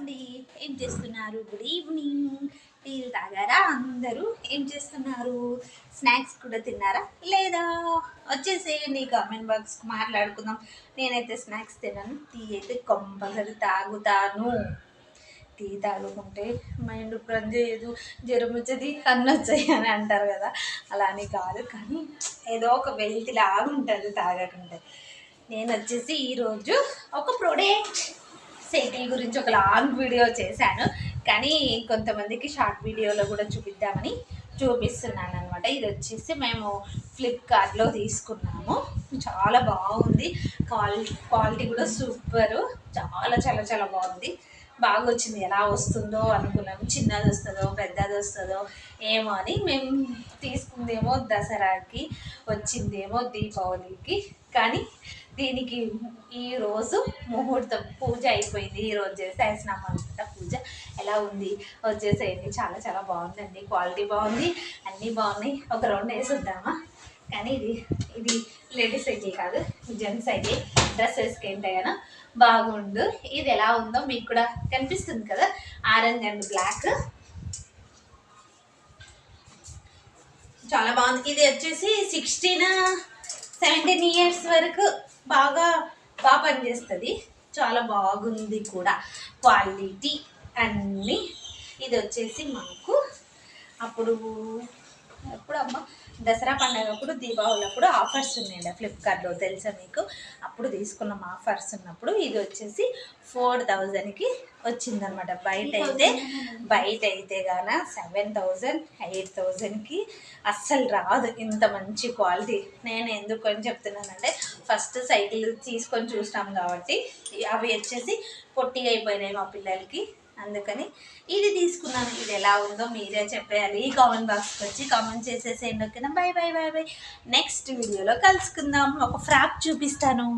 అండి ఏం చేస్తున్నారు? గుడ్ ఈవినింగ్ టీలు తాగారా? అందరూ ఏం చేస్తున్నారు? స్నాక్స్ కూడా తిన్నారా? లేదా? వచ్చేసేయండి కామెంట్ బాక్స్ మాట్లాడుకుందాం. నేనైతే స్నాక్స్ తిన్నాను. టీ అయితే కంపల్సరీ తాగుతాను. టీ తాగుకుంటే మైండ్ పని చేయదు. జ్వరం వచ్చేది కన్ను వచ్చాయి అని అంటారు కదా. అలా అని కాదు కానీ ఏదో ఒక వెల్తి లాగుంటుంది తాగకుంటే. నేను వచ్చేసి ఈరోజు ఒక ప్రోడక్ట్ సైకిల్ గురించి ఒక లాంగ్ వీడియో చేశాను. కానీ కొంతమందికి షార్ట్ వీడియోలో కూడా చూపిద్దామని చూపిస్తున్నాను అనమాట ఇది వచ్చేసి మేము ఫ్లిప్కార్ట్లో తీసుకున్నాము. చాలా బాగుంది. క్వాలిటీ క్వాలిటీ కూడా సూపరు. చాలా చాలా చాలా బాగుంది. బాగా వచ్చింది ఎలా వస్తుందో అనుకున్నాము. చిన్నది వస్తుందో పెద్దది వస్తుందో ఏమో అని మేము తీసుకుందేమో దసరాకి వచ్చిందేమో దీపావళికి. కానీ దీనికి ఈరోజు ముహూర్తం పూజ అయిపోయింది. ఈరోజు చేసేసినాం అనమాట పూజ ఎలా ఉంది? వచ్చేసేయండి. చాలా చాలా బాగుందండి. క్వాలిటీ బాగుంది. అన్నీ బాగున్నాయి. ఒక రౌండ్ వేసి వద్దామా కానీ ఇది ఇది లేడీస్ సైకిల్ కాదు. Gents cycle. డ్రెస్సెస్కి ఏంటయ్యానో బాగుండు. ఇది ఎలా ఉందో మీకు కూడా కనిపిస్తుంది కదా? Orange and black. చాలా బాగుంది. ఇది వచ్చేసి సిక్స్టీన్ సెవెంటీన్ ఇయర్స్ వరకు బాగా బాగా పనిచేస్తుంది. చాలా బాగుంది కూడా. క్వాలిటీ అన్నీ. ఇది వచ్చేసి మాకు అప్పుడు ఎప్పుడు అమ్మ దసరా పండుగ అప్పుడు దీపావళి అప్పుడు ఆఫర్స్ ఉన్నాయండి. ఫ్లిప్కార్ట్లో తెలుసా మీకు? అప్పుడు తీసుకున్నాం ఆఫర్స్ ఉన్నప్పుడు. ఇది వచ్చేసి ఫోర్ థౌజండ్కి వచ్చిందనమాట బయట అయితే బయట అయితే గాన సెవెన్ థౌజండ్ ఎయిట్ థౌజండ్కి అస్సలు రాదు. ఇంత మంచి క్వాలిటీ. నేను ఎందుకు అని చెప్తున్నానంటే ఫస్ట్ సైకిల్ తీసుకొని చూసినాం కాబట్టి అవి వచ్చేసి పొట్టిగా అయిపోయినాయి మా పిల్లలకి. అందుకని ఇది తీసుకున్నాను. ఇది ఎలా ఉందో మీరే చెప్పేయాలి. కామెంట్ బాక్స్కి వచ్చి కామెంట్ చేసేసేయండి. ఓకేనా? Bye bye bye bye. Next వీడియోలో కలుసుకుందాం. ఒక ఫ్రాక్ చూపిస్తాను.